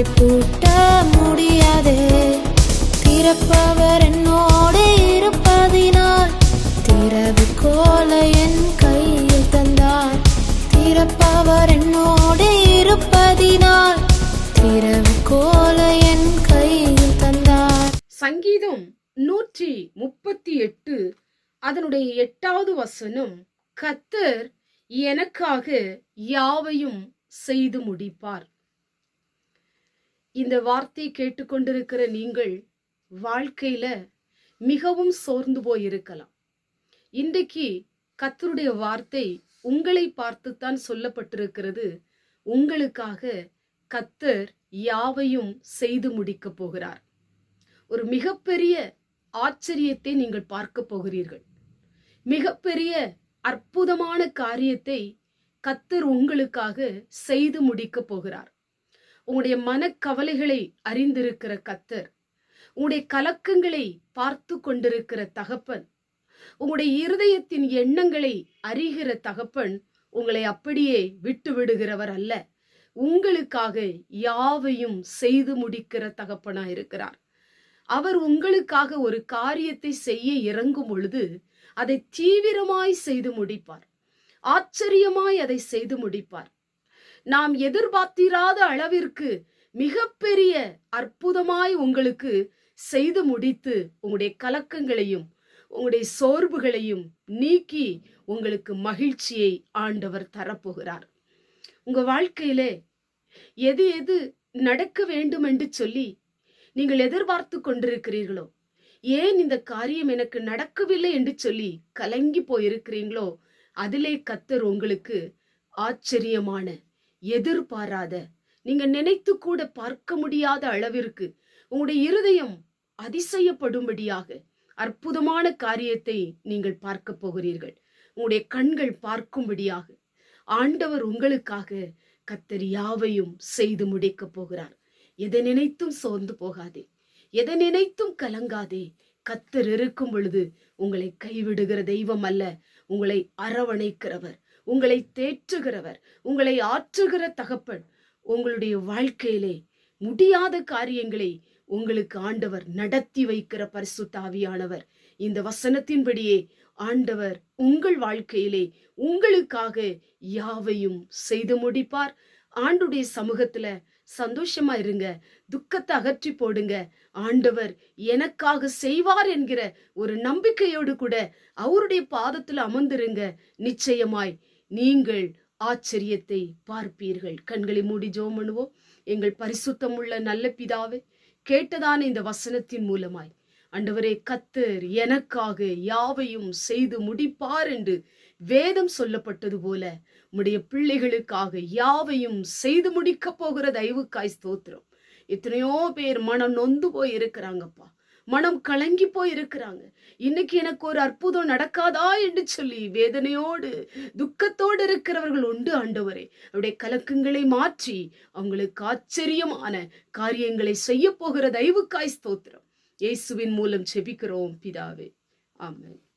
அதை பூட்ட முடியாதே. திறப்பவர் என்னோடு இருப்பதினால் திறவுகோல என் கையில் தந்தார். திறப்பவர் என்னோடு இருப்பதினால் திறவுகோல என் கையில் தந்தார். சங்கீதம் நூற்றி முப்பத்தி எட்டு அதனுடைய எட்டாவது வசனம் கத்தர் எனக்காக யாவையும் செய்து முடிப்பார். இந்த வார்த்தை கேட்டுக்கொண்டிருக்கிற நீங்கள் வாழ்க்கையில மிகவும் சோர்ந்து போயிருக்கலாம். இன்றைக்கு கத்தருடைய வார்த்தை உங்களை பார்த்துத்தான் சொல்லப்பட்டிருக்கிறது. உங்களுக்காக கத்தர் யாவையும் செய்து முடிக்கப் போகிறார். ஒரு மிகப்பெரிய ஆச்சரியத்தை நீங்கள் பார்க்க போகிறீர்கள். மிகப்பெரிய அற்புதமான காரியத்தை கத்தர் உங்களுக்காக செய்து முடிக்கப் போகிறார். உங்களுடைய மனக்கவலைகளை அறிந்திருக்கிற கத்தர் உங்களுடைய கலக்கங்களை பார்த்து கொண்டிருக்கிற தகப்பன் உங்களுடைய இருதயத்தின் எண்ணங்களை அறிகிற தகப்பன் உங்களை அப்படியே விட்டு விடுகிறவர் அல்ல. உங்களுக்காக யாவையும் செய்து முடிக்கிற தகப்பனா இருக்கிறார். அவர் உங்களுக்காக ஒரு காரியத்தை செய்ய இறங்கும் பொழுது அதை தீவிரமாய் செய்து முடிப்பார். ஆச்சரியமாய் அதை செய்து முடிப்பார். நாம் எதிர்பார்த்திராத அளவிற்கு மிகப்பெரிய அற்புதமாய் உங்களுக்கு செய்து முடித்து உங்களுடைய கலக்கங்களையும் உங்களுடைய சோர்வுகளையும் நீக்கி உங்களுக்கு மகிழ்ச்சியை ஆண்டவர் தரப்போகிறார். உங்க வாழ்க்கையிலே எது எது நடக்க வேண்டும் என்று சொல்லி நீங்கள் எதிர்பார்த்து கொண்டிருக்கிறீர்களோ ஏன் இந்த காரியம் எனக்கு நடக்கவில்லை என்று சொல்லி கலங்கி போயிருக்கிறீங்களோ அதிலே கத்தர் உங்களுக்கு ஆச்சரியமான எதிர்பாராத நீங்க நினைத்து கூட பார்க்க முடியாத அளவிற்கு உங்களுடைய இருதயம் அதிசயப்படும்படியாக அற்புதமான காரியத்தை நீங்கள் பார்க்க போகிறீர்கள். உங்களுடைய கண்கள் பார்க்கும்படியாக ஆண்டவர் உங்களுக்காக கத்தர் யாவையும் செய்து முடிக்கப் போகிறார். எதை நினைத்தும் சோர்ந்து போகாதே எதை நினைத்தும் கலங்காதே கத்தர் இருக்கும் பொழுது உங்களை கைவிடுகிற தெய்வம் அல்ல உங்களை அரவணைக்கிறவர். உங்களை தேற்றுகிறவர் உங்களை ஆற்றுகிற தகப்பன். உங்களுடைய வாழ்க்கையிலே முடியாத காரியங்களை உங்களுக்கு ஆண்டவர் நடத்தி வைக்கிற பரிசுத்தாவியானவர் இந்த வசனத்தின்படியே ஆண்டவர் உங்கள் வாழ்க்கையிலே உங்களுக்காக யாவையும் செய்து முடிப்பார். ஆண்டுடைய சமூகத்துல சந்தோஷமா இருங்க துக்கத்தை அகற்றி போடுங்க. ஆண்டவர் எனக்காக செய்வார் என்கிற ஒரு நம்பிக்கையோடு கூட அவருடைய பாதத்தில் அமர்ந்திருங்க. நிச்சயமாய் நீங்கள் ஆச்சரியத்தை பார்ப்பீர்கள். கண்களை மூடி ஜோம் பண்ணுவோம். எங்கள் பரிசுத்தமுள்ள நல்ல பிதாவே கேட்டதான இந்த வசனத்தின் மூலமாய் அண்டவரே கத்தர் எனக்காக யாவையும் செய்து முடிப்பார் என்று வேதம் சொல்லப்பட்டது போல உடைய பிள்ளைகளுக்காக யாவையும் செய்து முடிக்க போகிற தயவுக்காய் ஸ்தோத்திரம். எத்தனையோ பேர் மனம் நொந்து போய் இருக்கிறாங்கப்பா மனம் கலங்கி போய் இருக்கிறாங்க இன்னைக்கு எனக்கு ஒரு அற்புதம் நடக்காதா என்று சொல்லி வேதனையோடு துக்கத்தோடு இருக்கிறவர்கள் உண்டு ஆண்டவரே. அவருடைய கலக்கங்களை மாற்றி அவங்களுக்கு ஆச்சரியமான காரியங்களை செய்ய போகிற தயவுக்காய் ஸ்தோத்திரம். இயேசுவின் மூலம் செபிக்கிறோம் பிதாவே. ஆமாம்